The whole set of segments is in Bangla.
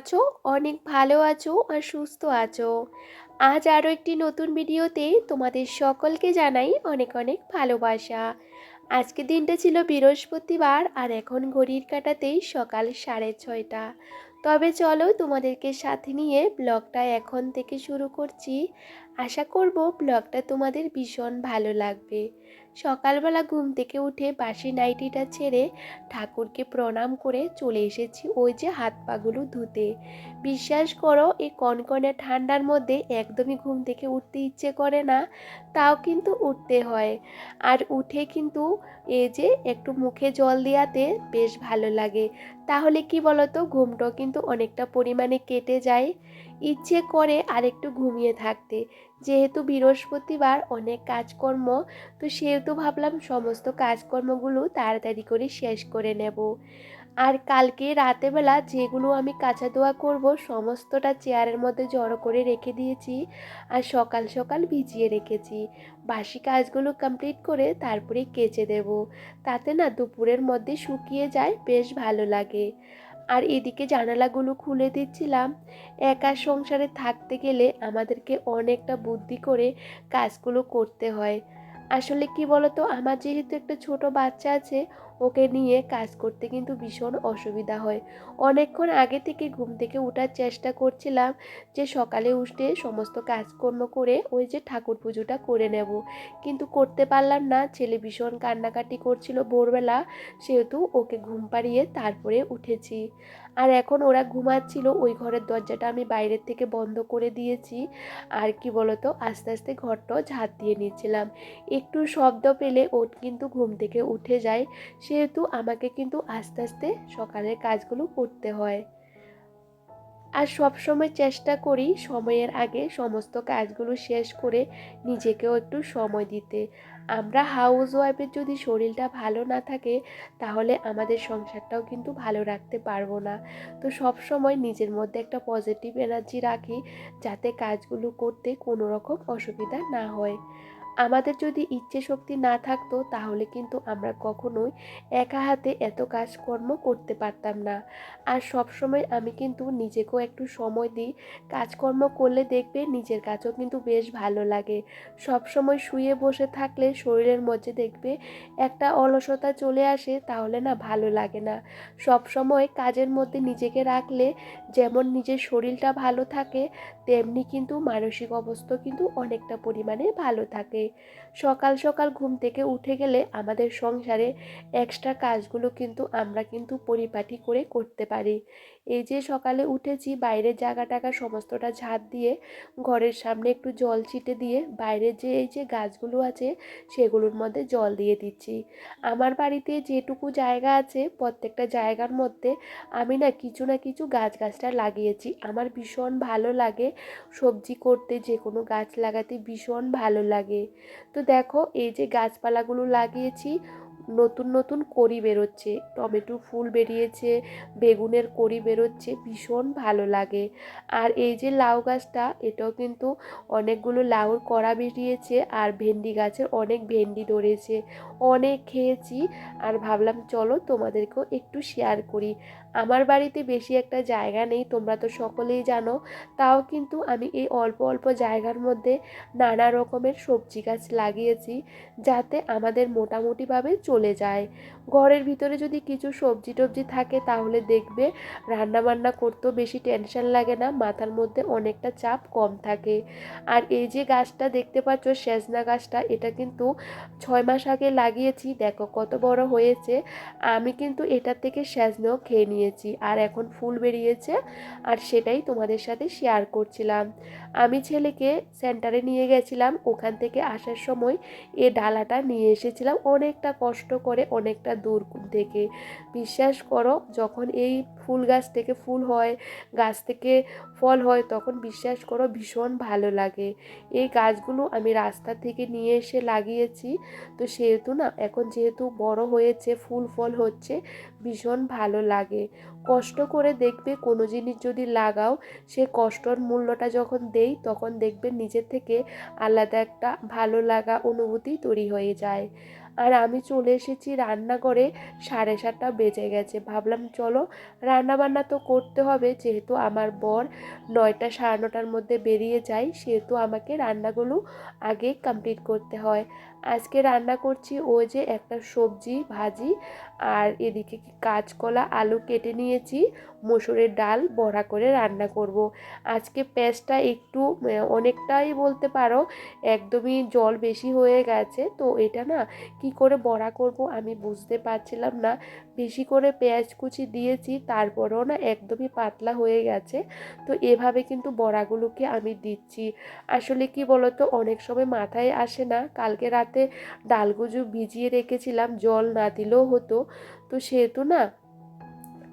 আছো? অনেক ভালো আছো আর সুস্থ আছো। আজ আরও একটি নতুন ভিডিওতে তোমাদের সকলকে জানাই অনেক অনেক ভালোবাসা। আজকে দিনটা ছিল বৃহস্পতিবার আর এখন ঘড়ির কাটাতেই সকাল সাড়ে ছয়টা। তবে চলো তোমাদেরকে সাথে নিয়ে ব্লগটা এখন থেকে শুরু করছি। আশা করব ব্লগটা তোমাদের ভীষণ ভালো লাগবে। সকালবেলা ঘুম থেকে উঠে বাসি নাইটিটা ছেড়ে ঠাকুরকে প্রণাম করে চলে এসেছি ওই যে হাত পাগুলো ধুতে। বিশ্বাস করো, এই কনকনে ঠান্ডার মধ্যে একদমই ঘুম থেকে উঠতে ইচ্ছে করে না, তাও কিন্তু উঠতে হয়। আর উঠে কিন্তু এই যে একটু মুখে জল দেওয়াতে বেশ ভালো লাগে। তাহলে কি বলতো, ঘুমটাও কিন্তু অনেকটা পরিমাণে কেটে যায়। ইচ্ছে করে আর একটু ঘুমিয়ে থাকতে। যেহেতু বৃহস্পতিবার অনেক কাজকর্ম, তো সেহেতু ভাবলাম সমস্ত কাজকর্মগুলো তাড়াতাড়ি করে শেষ করে নেব। আর কালকে রাতেবেলা যেগুলো আমি কাঁচা দোয়া করব, সমস্তটা চেয়ারের মধ্যে জড়ো করে রেখে দিয়েছি আর সকাল সকাল ভিজিয়ে রেখেছি। বাসি কাজগুলো কমপ্লিট করে তারপরে কেচে দেব। তাতে না দুপুরের মধ্যে শুকিয়ে যায়, বেশ ভালো লাগে। আর এদিকে জানালাগুলো খুলে দিচ্ছিলাম। একা সংসারে থাকতে গেলে আমাদেরকে অনেকটা বুদ্ধি করে কাজগুলো করতে হয়। আসলে কি বলতো? আমার যেহেতু একটা ছোট বাচ্চা আছে, ওকে নিয়ে কাজ করতে কিন্তু ভীষণ অসুবিধা হয়। অনেকক্ষণ আগে থেকে ঘুম থেকে ওঠার চেষ্টা করছিলাম যে সকালে উঠে সমস্ত কাজকর্ম করে ওই যে ঠাকুর পুজোটা করে নেব। কিন্তু করতে পারলাম না, ছেলে ভীষণ কান্নাকাটি করছিল ভোরবেলা। সেহেতু ওকে ঘুম পাড়িয়ে তারপরে উঠেছি। আর এখন ওরা ঘুমাচ্ছিল ওই ঘরের দরজাটা আমি বাইরের থেকে বন্ধ করে দিয়েছি। আর কি বলতো, আস্তে আস্তে ঘরটাও ঝাঁত দিয়ে নিচ্ছিলাম। একটু শব্দ পেলে ও কিন্তু ঘুম থেকে উঠে যায়, সেহেতু আমাকে কিন্তু আস্তে আস্তে সকালের কাজগুলো করতে হয়। আর সব সময় চেষ্টা করি সময়ের আগে সমস্ত কাজগুলো শেষ করে নিজেকেও একটু সময় দিতে। আমরা হাউস ওয়াইফের যদি শরীরটা ভালো না থাকে, তাহলে আমাদের সংসারটাও কিন্তু ভালো রাখতে পারব না। তো সব সময় নিজের মধ্যে একটা পজিটিভ এনার্জি রাখি, যাতে কাজগুলো করতে কোনো রকম অসুবিধা না হয়। আমাদের যদি ইচ্ছে শক্তি না থাকতো, তাহলে কিন্তু আমরা কখনোই একা হাতে এত কাজকর্ম করতে পারতাম না। আর সব সময় আমি কিন্তু নিজেকেও একটু সময় দিই। কাজকর্ম করলে দেখবে নিজের কাছেও কিন্তু বেশ ভালো লাগে। সব সময় শুয়ে বসে থাকলে শরীরের মধ্যে দেখবে একটা অলসতা চলে আসে, তাহলে না ভালো লাগে না। সব সময় কাজের মধ্যে নিজেকে রাখলে যেমন নিজের শরীরটা ভালো থাকে, তেমনি কিন্তু মানসিক অবস্থা কিন্তু অনেকটা পরিমাণে ভালো থাকে। সকাল সকাল ঘুম থেকে উঠে গেলে আমাদের সংসারে এক্সট্রা কাজগুলো কিন্তু আমরা কিন্তু পরিপাটি করে করতে পারি। এই যে সকালে উঠেছি, বাইরের জায়গা টাকা সমস্তটা ঝাঁট দিয়ে, ঘরের সামনে একটু জল ছিটে দিয়ে, বাইরের যে এই যে গাছগুলো আছে, সেগুলোর মধ্যে জল দিয়ে দিচ্ছি। আমার বাড়িতে যেটুকু জায়গা আছে, প্রত্যেকটা জায়গার মধ্যে আমি না কিছু না কিছু গাছ গাছটা লাগিয়েছি। আমার ভীষণ ভালো লাগে সবজি করতে যে কোনো গাছ লাগাতে ভীষণ ভালো লাগে। তো দেখো, এই যে গাছপালাগুলো লাগিয়েছি নতুন নতুন কড়ি বেরোচ্ছে। টমেটো ফুল বেরিয়েছে, বেগুনের কড়ি বেরোচ্ছে, ভীষণ ভালো লাগে। আর এই যে লাউ গাছটা, এটাও কিন্তু অনেকগুলো লাউর কড়া বেরিয়েছে আর ভেন্ডি গাছের অনেক ভেন্ডি ধরেছে। অনেক খেয়েছি আর ভাবলাম, চলো তোমাদেরকেও একটু শেয়ার করি। আমার বাড়িতে বেশি একটা জায়গা নেই, তোমরা তো সকলেই জানো। তাও কিন্তু আমি এই অল্প অল্প জায়গার মধ্যে নানা রকমের সবজি গাছ লাগিয়েছি, যাতে আমাদের মোটামুটিভাবে চলে যায়। ঘরের ভিতরে যদি কিছু সবজি টবজি থাকে, তাহলে দেখবে রান্না বান্না করতেও বেশি টেনশন লাগে না, মাথার মধ্যে অনেকটা চাপ কম থাকে। আর এই যে গাছটা দেখতে পাচ্ছ, সেজনা গাছটা, এটা কিন্তু ছয় মাস আগে লাগিয়েছি, দেখো কত বড় হয়েছে। আমি কিন্তু এটার থেকে সেজনাও খেয়ে নিয়েছি আর এখন ফুল বেরিয়েছে আর সেটাই তোমাদের সাথে শেয়ার করছিলাম। আমি ছেলেকে সেন্টারে নিয়ে গেছিলাম, ওখান থেকে আসার সময় এ ডালাটা নিয়ে এসেছিলাম অনেকটা কষ্ট করে, অনেকটা দূর থেকে। বিশ্বাস করো, যখন এই ফুল গাছ থেকে ফুল হয়, গাছ থেকে ফল হয়, তখন বিশ্বাস করো ভীষণ ভালো লাগে। এই গাছগুলো আমি রাস্তা থেকে নিয়ে এসে লাগিয়েছি। তো সেহেতু না, এখন যেহেতু বড় হয়েছে, ফুল ফল হচ্ছে ভীষণ ভালো লাগে। কষ্ট করে দেখবে কোনো জিনিস যদি লাগাও, সে কষ্টর মূল্যটা যখন দেই, তখন দেখবে নিজের থেকে আলাদা একটা ভালো লাগা অনুভূতি তৈরি হয়ে যায়। আর আমি চলে এসেছি রান্নাঘরে, সাড়ে সাতটা বেজে গেছে। ভাবলাম, চলো রান্না বান্না তো করতে হবে, যেহেতু আমার বর নয়টা সাড়ে নটার মধ্যে বেরিয়ে যায়, সেহেতু আমাকে রান্নাগুলো আগে কমপ্লিট করতে হয়। আজকে রান্না করছি ও যে একটা সবজি, ভাজি আর এদিকে কাঁচকলা, আলু কেটে নিয়েছি, মসুরের ডাল বড়া করে রান্না করব। আজকে পেঁয়াজটা একটু অনেকটাই বলতে পারো একদমই জল বেশি হয়ে গেছে, তো এটা না কি করে বড়া করব আমি বুঝতে পারছিলাম না বেশি করে পেঁয়াজ কুচি দিয়েছি, তারপরেও না একদমই পাতলা হয়ে গেছে। তো এভাবে কিন্তু বড়াগুলোকে আমি দিচ্ছি। আসলে কি বলতো, অনেক সময় মাথায় আসে না। কালকে রাতে ডালগুজু ভিজিয়ে রেখেছিলাম, জল না দিলেও হতো। তো সেহেতু না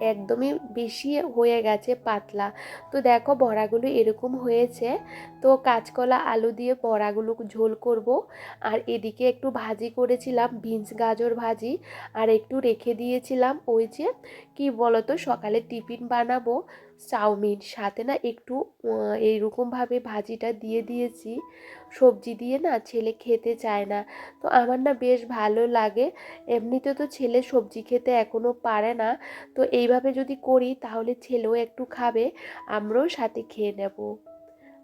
একদমই বেশি হয়ে গেছে পাতলা। তো দেখো বড়াগুলো এরকম হয়েছে। তো কাঁচকলা, আলু দিয়ে বড়াগুলো ঝোল করব। আর এদিকে একটু ভাজি করেছিলাম, বিনস গাজর ভাজি। আর একটু রেখে দিয়েছিলাম ওই যে, কি বলতো, সকালে টিফিন বানাবো। চাউমিন, সাথে না একটু এইরকমভাবে ভাজিটা দিয়ে দিয়েছি। সবজি দিয়ে না ছেলে খেতে চায় না। তো আমার না বেশ ভালো লাগে। এমনিতে তো ছেলে সবজি খেতে এখনও পারে না। তো এইভাবে যদি করি তাহলে ছেলেও একটু খাবে, আমরাও সাথে খেয়ে নেব।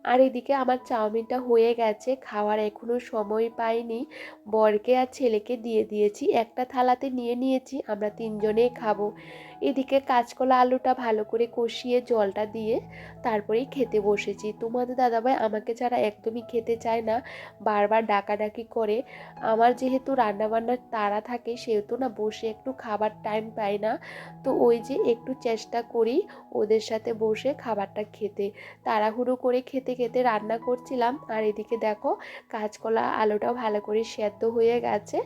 আর এদিকে আমার চাউমিনটা হয়ে গেছে, খাওয়ার এখনও সময় পাইনি। বরকে আর ছেলেকে দিয়ে দিয়েছি। একটা থালাতে নিয়ে নিয়েছি, আমরা তিনজনেই খাব। এদিকে কাঁচকলা আলুটা ভালো করে কষিয়ে জলটা দিয়ে তারপরেই খেতে বসেছি। তোমাদের দাদাভাই আমাকে ছাড়া একদমই খেতে চায় না, বারবার ডাকাডাকি করে। আমার যেহেতু রান্নাবান্নার তাড়া থাকে, সেহেতু না বসে একটু খাবার টাইম পাই না। তো ওই যে একটু চেষ্টা করি ওদের সাথে বসে খাবারটা খেতে। তাড়াহুড়ো করে খেতে খেতে রান্না করছিলাম, আর এদিকে দেখো কাঁচকলা আলুটাও ভালো করে সেদ্ধ হয়ে গেছে।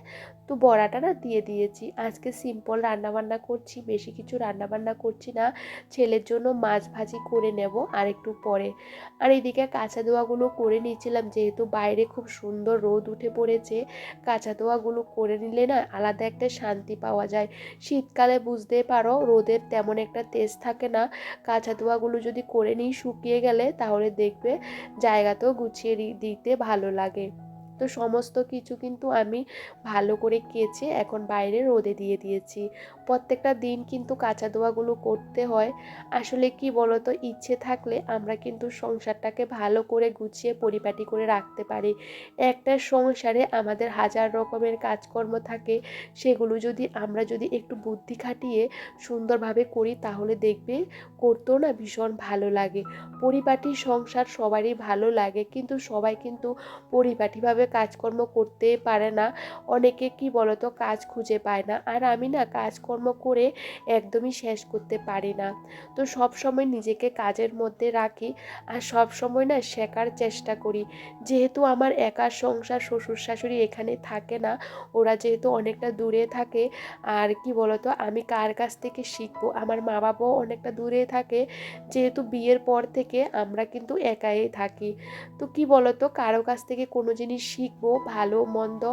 তো বড়াটা না দিয়ে দিয়েছি। আজকে সিম্পল রান্নাবান্না করছি, বেশি কিছু রান্নাবান্না করছি না, ছেলের জন্য মাছ ভাজি করে নেব আর একটু পরে। আর এদিকে কাঁচা দোয়াগুলো করে নিয়েছিলাম, যেহেতু বাইরে খুব সুন্দর রোদ উঠে পড়েছে, কাঁচা দোয়াগুলো করে নিলে না আলাদা একটা শান্তি পাওয়া যায়। শীতকালে বুঝতে পারো রোদের তেমন একটা তেজ থাকে না, কাঁচা দোয়াগুলো যদি করে নিই শুকিয়ে গেলে তাহলে দেখবে জায়গাতেও গুছিয়ে দিতে ভালো লাগে। তো সমস্ত কিছু কিন্তু আমি ভালো করে কেচে এখন বাইরে রোদে দিয়ে দিয়েছি। প্রত্যেকটা দিন কিন্তু কাঁচা দোয়াগুলো করতে হয়। আসলে কি বলতো, ইচ্ছে থাকলে আমরা কিন্তু সংসারটাকে ভালো করে গুছিয়ে পরিপাটি করে রাখতে পারি। একটা সংসারে আমাদের হাজার রকমের কাজকর্ম থাকে, সেগুলো যদি আমরা যদি একটু বুদ্ধি খাটিয়ে সুন্দরভাবে করি, তাহলে দেখবে করতেও না ভীষণ ভালো লাগে। পরিপাটি সংসার সবারই ভালো লাগে, কিন্তু সবাই কিন্তু পরিপাটিভাবে কাজকর্ম করতে পারে না। অনেকে কি বলতো, কাজ খুঁজে পায় না। আর আমি না কাজকর্ম করে একদমই শেষ করতে পারি না। তো সব সময় নিজেকে কাজের মধ্যে রাখি আর সব সময় না শেখার চেষ্টা করি। যেহেতু আমার একার সংসার, শ্বশুর শাশুড়ি এখানে থাকে না, ওরা যেহেতু অনেকটা দূরে থাকে, আর কি বলতো, আমি কার কাছ থেকে শিখব? আমার মা বাবাও অনেকটা দূরে থাকে, যেহেতু বিয়ের পর থেকে আমরা কিন্তু একাই থাকি। তো কি বলতো, কারও কাছ থেকে কোনো জিনিস শিখব, ভালো, মন্দ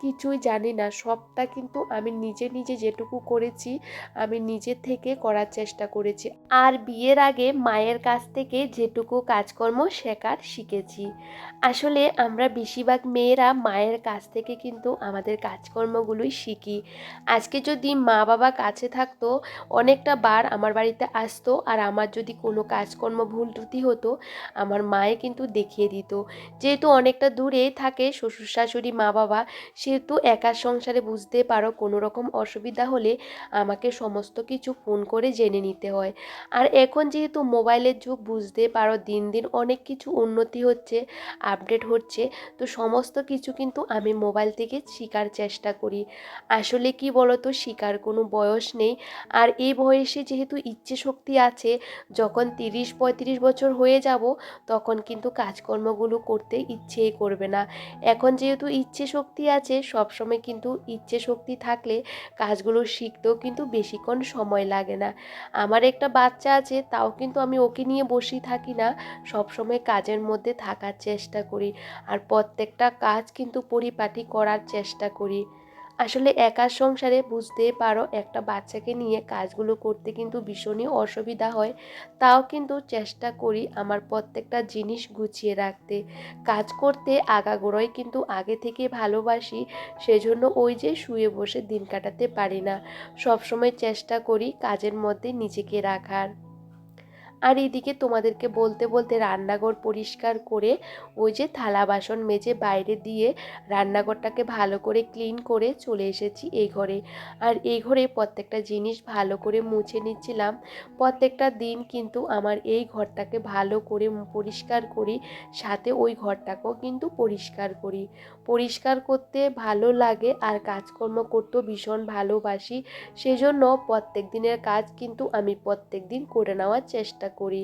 কিছুই জানি না, সবটা কিন্তু আমি নিজে নিজে যেটুকু করেছি, আমি নিজের থেকে করার চেষ্টা করেছি। আর বিয়ের আগে মায়ের কাছ থেকে যেটুকু কাজকর্ম শেখার শিখেছি। আসলে আমরা বেশিরভাগ মেয়েরা মায়ের কাছ থেকে কিন্তু আমাদের কাজকর্মগুলোই শিখি। আজকে যদি মা বাবা কাছে থাকতো, অনেকটা বার আমার বাড়িতে আসতো আর আমার যদি কোনো কাজকর্ম ভুল ত্রুটি হতো, আমার মায়ে কিন্তু দেখিয়ে দিত। যেহেতু অনেকটা দূরে থাকে শ্বশুর শাশুড়ি মা বাবা সেহেতু একা সংসারে বুঝতে পারো কোনো রকম অসুবিধা হলে আমাকে সমস্ত কিছু ফোন করে জেনে নিতে হয়। আর এখন যেহেতু মোবাইলের যুগ, বুঝতে পারো দিন দিন অনেক কিছু উন্নতি হচ্ছে। আপডেট হচ্ছে, তো সমস্ত কিছু কিন্তু আমি মোবাইল থেকে শেখার চেষ্টা করি। আসলে কি বলতো শেখার কোনো বয়স নেই। আর এই বয়সে যেহেতু ইচ্ছে শক্তি আছে, যখন তিরিশ পঁয়ত্রিশ বছর হয়ে যাব, তখন কিন্তু কাজকর্মগুলো করতে ইচ্ছেই করবে না। এখন যেহেতু ইচ্ছে শক্তি আছে, সবসময় কিন্তু ইচ্ছে শক্তি থাকলে কাজগুলো শিখতেও কিন্তু বেশিক্ষণ সময় লাগে না। আমার একটা বাচ্চা আছে, তাও কিন্তু আমি ওকে নিয়ে বসেই থাকি না, সবসময় কাজের মধ্যে থাকার চেষ্টা করি আর প্রত্যেকটা কাজ কিন্তু পরিপাটি করার চেষ্টা করি। আসলে একার সংসারে বুঝতেই পারো একটা বাচ্চাকে নিয়ে কাজগুলো করতে কিন্তু ভীষণই অসুবিধা হয়। তাও কিন্তু চেষ্টা করি আমার প্রত্যেকটা জিনিস গুছিয়ে রাখতে। কাজ করতে আগাগোড়াই কিন্তু আগে থেকে ভালোবাসি, সেজন্য ওই যে শুয়ে বসে দিন কাটাতে পারি না। সবসময় চেষ্টা করি কাজের মধ্যে নিজেকে রাখার। আর এদিকে তোমাদেরকে বলতে বলতে রান্নাঘর পরিষ্কার করে ওই যে থালা বাসন মেজে বাইরে দিয়ে রান্নাঘরটাকে ভালো করে ক্লিন করে চলে এসেছি এই ঘরে। আর এই ঘরে প্রত্যেকটা জিনিস ভালো করে মুছে নিচ্ছিলাম। প্রত্যেকটা দিন কিন্তু আমার এই ঘরটাকে ভালো করে পরিষ্কার করি, সাথে ওই ঘরটাকেও কিন্তু পরিষ্কার করি। পরিষ্কার করতে ভালো লাগে আর কাজকর্ম করতেও ভীষণ ভালোবাসি। সেজন্য প্রত্যেক দিনের কাজ কিন্তু আমি প্রত্যেক দিন করে নেওয়ার চেষ্টা করি।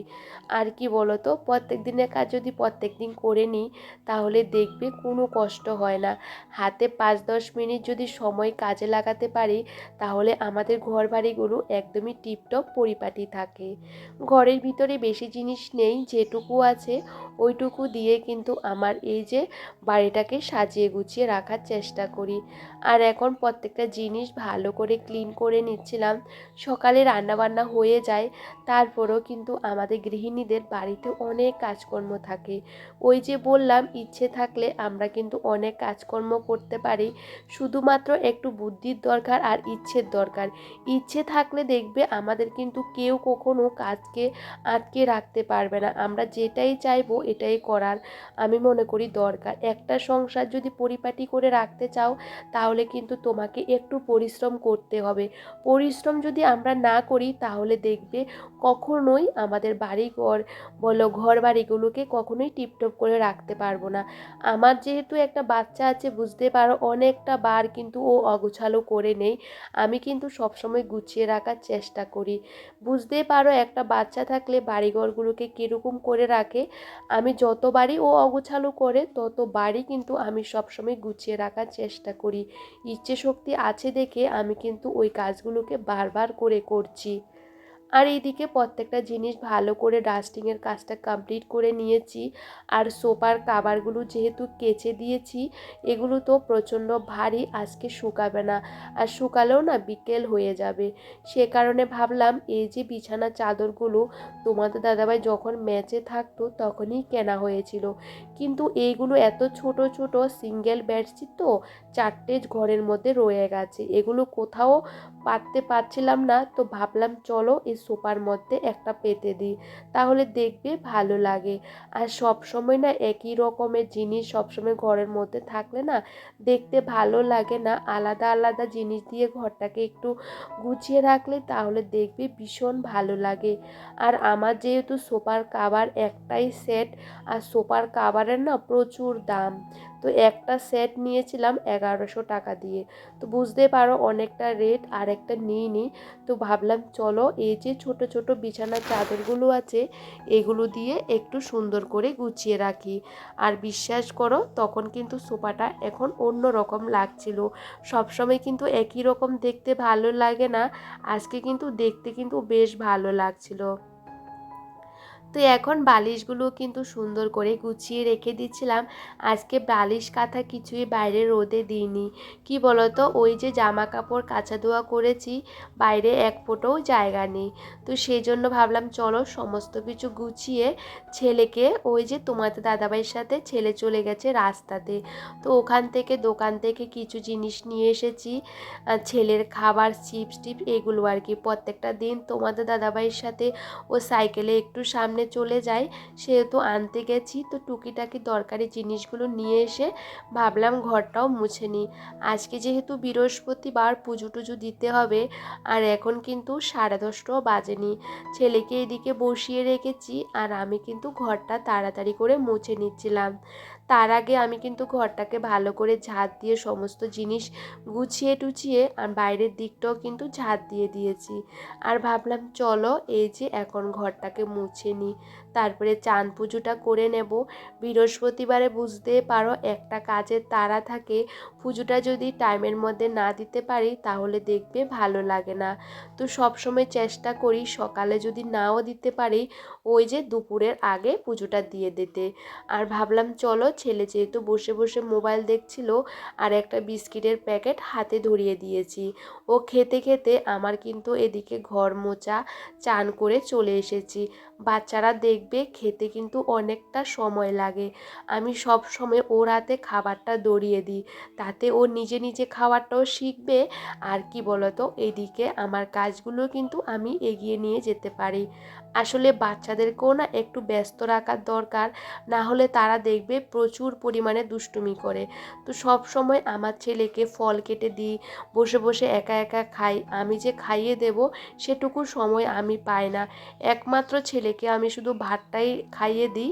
আর কি বলতো, প্রত্যেক দিনের কাজ যদি প্রত্যেক দিন করে নিই, তাহলে দেখবে কোনো কষ্ট হয় না। হাতে পাঁচ দশ মিনিট যদি সময় কাজে লাগাতে পারি, তাহলে আমাদের ঘর বাড়িগুলো একদমই টিপটপ পরিপাটি থাকে। ঘরের ভিতরে বেশি জিনিস নেই যেটুকু আছে, ওইটুকু দিয়ে কিন্তু আমার এই যে বাড়িটাকে সাজিয়ে গুছিয়ে রাখার চেষ্টা করি। আর এখন প্রত্যেকটা জিনিস ভালো করে ক্লিন করে নিচ্ছিলাম। সকালে রান্নাবান্না হয়ে যায়, তারপরেও কিন্তু আমাদের গৃহিণীদের বাড়িতে অনেক কাজকর্ম থাকে। ওই যে বললাম, ইচ্ছে থাকলে আমরা কিন্তু অনেক কাজকর্ম করতে পারি। শুধুমাত্র একটু বুদ্ধির দরকার আর ইচ্ছের দরকার। ইচ্ছে থাকলে দেখবে আমাদের কিন্তু কেউ কখনো কাজকে আটকে রাখতে পারবে না। আমরা যেটাই চাইব এটাই করার আমি মনে করি দরকার। একটা সংসার যদি পরিপাটি করে রাখতে চাও, তাহলে কিন্তু তোমাকে একটু পরিশ্রম করতে হবে। পরিশ্রম যদি আমরা না করি, তাহলে দেখবে কখনোই আমাদের বাড়িঘর বলো ঘর বাড়িগুলোকে কখনোই টিপটপ করে রাখতে পারব না। আমার যেহেতু একটা বাচ্চা আছে, বুঝতে পারো অনেকটা বার কিন্তু ও অগোছালো করে নেই। আমি কিন্তু সবসময় গুছিয়ে রাখার চেষ্টা করি। বুঝতে পারো একটা বাচ্চা থাকলে বাড়িঘরগুলোকে কীরকম করে রাখে? আমি যতবারই ও অগোছালো করে, ততবারই কিন্তু আমি সবসময় গুছিয়ে রাখার চেষ্টা করি। ইচ্ছে শক্তি আছে দেখে আমি কিন্তু ওই কাজগুলোকে বারবার করে করছি। আর এইদিকে প্রত্যেকটা জিনিস ভালো করে ডাস্টিংয়ের কাজটা কমপ্লিট করে নিয়েছি। আর সোফার কাবারগুলো যেহেতু কেচে দিয়েছি, এগুলো তো প্রচণ্ড ভারী, আজকে শুকাবে না। আর শুকালেও না বিকেল হয়ে যাবে। সে কারণে ভাবলাম, এই যে বিছানা চাদরগুলো, তোমাদের দাদাভাই যখন ম্যাচে থাকতো, তখনই কেনা হয়েছিল। কিন্তু এইগুলো এত ছোট ছোট সিঙ্গেল বেডশিট তো, চারটে ঘরের মধ্যে রয়ে গেছে। এগুলো কোথাও পাততে পারছিলাম না, তো ভাবলাম, চলো এই সোফার মধ্যে একটা পেতে দিই। তাহলে দেখবে ভালো লাগে। আর সব সময় না একই রকমের জিনিস সবসময় ঘরের মধ্যে থাকলে না দেখতে ভালো লাগে না। আলাদা আলাদা জিনিস দিয়ে ঘরটাকে একটু গুছিয়ে রাখলে তাহলে দেখবে ভীষণ ভালো লাগে। আর আমার যেহেতু সোফার কাবার একটাই সেট, আর সোফার কাবারের না প্রচুর দাম। তো একটা সেট নিয়েছিলাম এগারোশো টাকা দিয়ে। তো বুঝতে পারো অনেকটা রেট আর একটা নিইনি তো ভাবলাম চলো এই যে ছোট ছোট বিছানার চাদরগুলো আছে, এগুলো দিয়ে একটু সুন্দর করে গুছিয়ে রাখি। আর বিশ্বাস করো তখন কিন্তু সোফাটা এখন অন্য রকম লাগছিল। সবসময় কিন্তু একই রকম দেখতে ভালো লাগে না, আজকে কিন্তু দেখতে কিন্তু বেশ ভালো লাগছিল। তো এখন বালিশগুলো কিন্তু সুন্দর করে গুছিয়ে রেখে দিচ্ছিলাম। আজকে বালিশ কাঁথা কিছুই বাইরে রোদে দিইনি। কি বলতো? ওই যে জামা কাপড় কাঁচা ধোয়া করেছি, বাইরে এক ফোঁটাও জায়গা নেই। তো সেই জন্য ভাবলাম, চলো সমস্ত কিছু গুছিয়ে ছেলেকে, ওই যে তোমাদের দাদাভাইয়ের সাথে ছেলে চলে গেছে রাস্তাতে। তো ওখান থেকে, দোকান থেকে কিছু জিনিস নিয়ে এসেছি। ছেলের খাবার, চিপস টিপ এগুলো আর কি। প্রত্যেকটা দিন তোমাদের দাদাভাইয়ের সাথে ও সাইকেলে একটু সামনে সামনে চলে যাই, সেহেতু আনতে গেছি। তো টুকিটাকি দরকারি জিনিসগুলো নিয়ে এসে ভাবলাম ঘরটাও মুছে নিই। আজকে যেহেতু বৃহস্পতিবার, পুজো টুজো দিতে হবে, আর এখন কিন্তু সাড়ে দশটাও বাজেনি। ছেলেকে এদিকে বসিয়ে রেখেছি, আর আমি কিন্তু ঘরটা তাড়াতাড়ি করে মুছে নিচ্ছিলাম। তার আগে আমি কিন্তু ঘরটাকে ভালো করে ঝাঁট দিয়ে সমস্ত জিনিস গুছিয়ে টুছিয়ে আর বাইরের দিকটাও কিন্তু ঝাঁট দিয়ে দিয়েছি। আর ভাবলাম, চলো এই যে এখন ঘরটাকে মুছে নিই। তারপরে চান পুজোটা করে নেব। বৃহস্পতিবারে বুঝতে পারো একটা কাজের তারা থাকে। পুজোটা যদি টাইমের মধ্যে না দিতে পারি, তাহলে দেখবে ভালো লাগে না। তো সবসময় চেষ্টা করি সকালে যদি নাও দিতে পারি ওই যে দুপুরের আগে পুজোটা দিয়ে দিতে। আর ভাবলাম, চলো ছেলে যেহেতু বসে বসে মোবাইল দেখছিল, আর একটা বিস্কিটের প্যাকেট হাতে ধরিয়ে দিয়েছি। ও খেতে খেতে আমার কিন্তু এদিকে ঘর মোচা চান করে চলে এসেছি। বাচ্চারা দেখবে খেতে কিন্তু অনেকটা সময় লাগে। আমি সব সময় ওর হাতে খাবারটা দড়িয়ে দিই। তাতে ও নিজে নিজে খাবারটাও শিখবে। আর কি বলতো, এদিকে আমার কাজগুলো কিন্তু আমি এগিয়ে নিয়ে যেতে পারি। আসলে বাচ্চাদেরকেও না একটু ব্যস্ত রাখার দরকার। না হলে তারা দেখবে প্রচুর পরিমাণে দুষ্টুমি করে। তো সব সময় আমার ছেলেকে ফল কেটে দিই। বসে বসে একা একা খাই, আমি যে খাইয়ে দেব সেটুকু সময় আমি পাই না। একমাত্র ছেলেকে আমি শুধু ভাতটাই খাইয়ে দিই,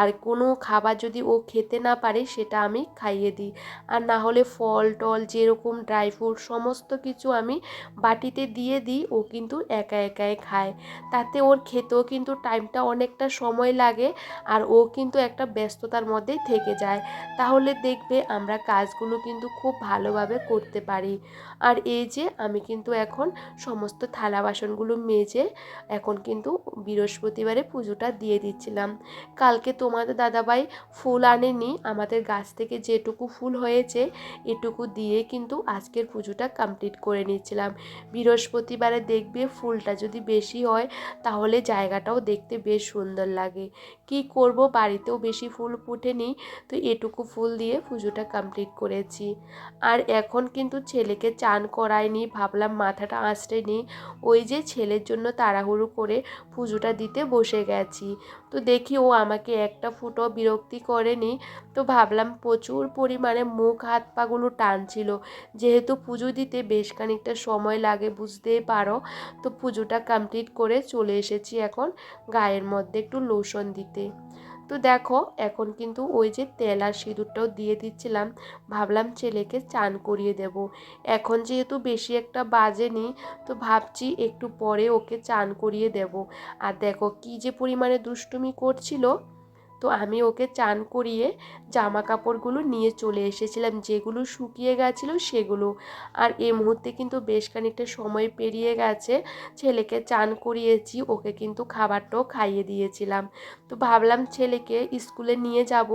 আর কোনো খাবার যদি ও খেতে না পারে সেটা আমি খাইয়ে দিই। আর না হলে ফল টল যেরকম ড্রাই ফ্রুট সমস্ত কিছু আমি বাটিতে দিয়ে দিই, ও কিন্তু একা একাই খায়। তাতে ওর খেতেও কিন্তু টাইমটা অনেকটা সময় লাগে, আর ও কিন্তু একটা ব্যস্ততার মধ্যেই থেকে যায়। তাহলে দেখবে আমরা কাজগুলো কিন্তু খুব ভালোভাবে করতে পারি। আর এই যে আমি কিন্তু এখন সমস্ত থালা বাসনগুলো মেজে এখন কিন্তু বৃহস্পতিবারে পুজোটা দিয়ে দিচ্ছিলাম। কালকে তোমাদের দাদাভাই ফুল আনেনি, আমাদের গাছ থেকে যেটুকু ফুল হয়েছে এটুকু দিয়ে কিন্তু আজকের পুজোটা কমপ্লিট করে নিচ্ছিলাম। বৃহস্পতিবারে দেখবে ফুলটা যদি বেশি হয় তাহলে জায়গাটাও দেখতে বেশ সুন্দর লাগে। কি করব, বাড়িতেও বেশি ফুল ফুটেনি, তো এটুকু ফুল দিয়ে পুজোটা কমপ্লিট করেছি। আর এখন কিন্তু ছেলেকে চান করায়নি ভাবলাম মাথাটা আঁচড়ে নিই ওই যে ছেলের জন্য তাড়াহুড়ো করে পুজোটা দিতে বসে গেছি। তো দেখি ও আমাকে একটা ফুটো বিরক্তি করেনি। তো ভাবলাম প্রচুর পরিমাণে মুখ, হাত, পাগুলো টানছিল। যেহেতু পুজো দিতে বেশ খানিকটা সময় লাগে, বুঝতেই পারো। তো পুজোটা কমপ্লিট করে চলে এসেছি এখন গায়ের মধ্যে একটু লোশন দিতে। তো দেখো, এখন কিন্তু ওই যে তেল আর সিঁদুরটাও দিয়ে দিচ্ছিলাম। ভাবলাম ছেলেকে চান করিয়ে দেব। এখন যেহেতু বেশি একটা বাজেনি তো ভাবছি একটু পরে ওকে চান করিয়ে দেব। আর দেখো কি যে পরিমাণে দুষ্টুমি করছিল। তো আমি ওকে চান করিয়ে জামা কাপড়গুলো নিয়ে চলে এসেছিলাম। যেগুলো শুকিয়ে গেছিল সেগুলো। আর এই মুহূর্তে কিন্তু বেশ খানিকটা সময় পেরিয়ে গেছে। ছেলেকে চান করিয়েছি, ওকে কিন্তু খাবারটাও খাইয়ে দিয়েছিলাম। তো ভাবলাম ছেলেকে স্কুলে নিয়ে যাব।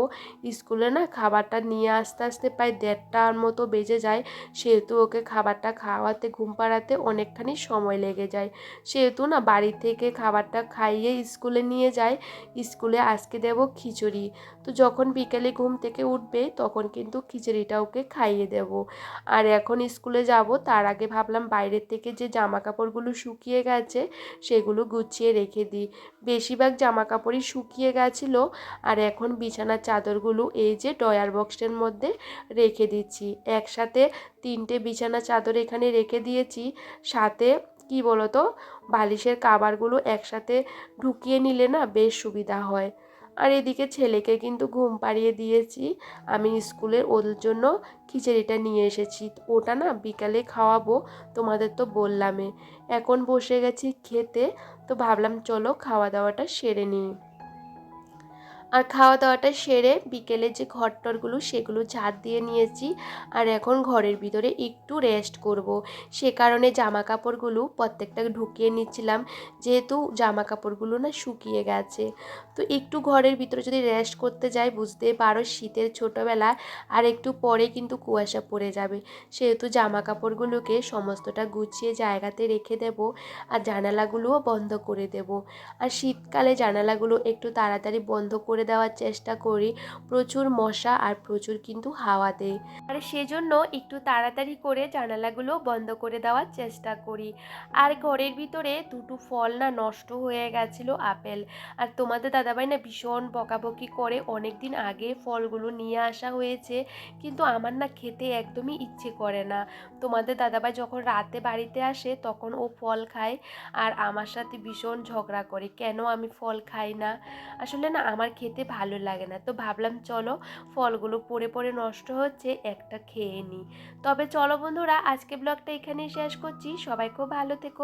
স্কুলে না খাবারটা নিয়ে আসতে আসতে প্রায় দেড়টার মতো বেজে যায়। সেহেতু ওকে খাবারটা খাওয়াতে, ঘুম পাড়াতে অনেকখানি সময় লেগে যায়। সেহেতু না বাড়ি থেকে খাবারটা খাইয়ে স্কুলে নিয়ে যায়। স্কুলে আজকে দেব খিচুড়ি। তো যখন বিকেলে ঘুম থেকে উঠবে, তখন কিন্তু খিচুড়িটা ওকে খাইয়ে দেব। আর এখন স্কুলে যাব, তার আগে ভাবলাম বাইরের থেকে যে জামা কাপড়গুলো শুকিয়ে গেছে, সেগুলো গুছিয়ে রেখে দিই। বেশিরভাগ জামা কাপড়ই শুকিয়ে গেছিল, আর এখন বিছানার চাদরগুলো এই যে ডয়ার বক্সের মধ্যে রেখে দিচ্ছি। একসাথে তিনটে বিছানা চাদর এখানে রেখে দিয়েছি, সাথে কি বলতো, বালিশের কাবারগুলো একসাথে ঢুকিয়ে নিলে না বেশ সুবিধা হয়। আর এদিকে ছেলেকে কিন্তু ঘুম পাড়িয়ে দিয়েছি। আমি স্কুলের ওর জন্য খিচুড়িটা নিয়ে এসেছি। ওটা না বিকালে খাওয়াবো, তোমাদের তো বললামে। এখন বসে গেছি খেতে, তো ভাবলাম চলো খাওয়া দাওয়াটা সেরে নিই। আর খাওয়া দাওয়াটা সেরে বিকেলে যে ঘরটরগুলো সেগুলো ঝাড় দিয়ে নিয়েছি। আর এখন ঘরের ভিতরে একটু রেস্ট করব। সে কারণে জামা কাপড়গুলো প্রত্যেকটা ঢুকিয়ে নিচ্ছিলাম। যেহেতু জামা কাপড়গুলো না শুকিয়ে গেছে। তো একটু ঘরের ভিতরে যদি রেস্ট করতে যাই বুঝতে পারো শীতের ছোটোবেলা আর একটু পরে কিন্তু কুয়াশা পড়ে যাবে। সেহেতু জামা কাপড়গুলোকে সমস্তটা গুছিয়ে জায়গাতে রেখে দেব আর জানালাগুলোও বন্ধ করে দেব। আর শীতকালে জানালাগুলো একটু তাড়াতাড়ি বন্ধ করে দেওয়ার চেষ্টা করি। প্রচুর মশা আর প্রচুর কিন্তু হাওয়া দেয়। আর সেজন্য একটু তাড়াতাড়ি করে জানালাগুলো বন্ধ করে দেওয়ার চেষ্টা করি। আর ঘরের ভিতরে দুটো ফল না নষ্ট হয়ে গেছিল আপেল। আর তোমাদের দাদাভাই না ভীষণ বকাবকি করে অনেক দিন আগে ফলগুলো নিয়ে আসা হয়েছে, কিন্তু আমার না খেতে একদমই ইচ্ছে করে না। তোমাদের দাদাভাই যখন রাতে বাড়িতে আসে তখন ও ফল খায় আর আমার সাথে ভীষণ ঝগড়া করে, কেন আমি ফল খাই না? আসলে না আমার খেতে ভালো লাগে না, তো ভাবলাম চলো ফলগুলো পড়ে পড়ে নষ্ট হচ্ছে একটা খেয়ে নিই। তবে চলো বন্ধুরা, আজকে ব্লগটা এখানেই শেষ করছি, সবাই খুব ভালো থেকো।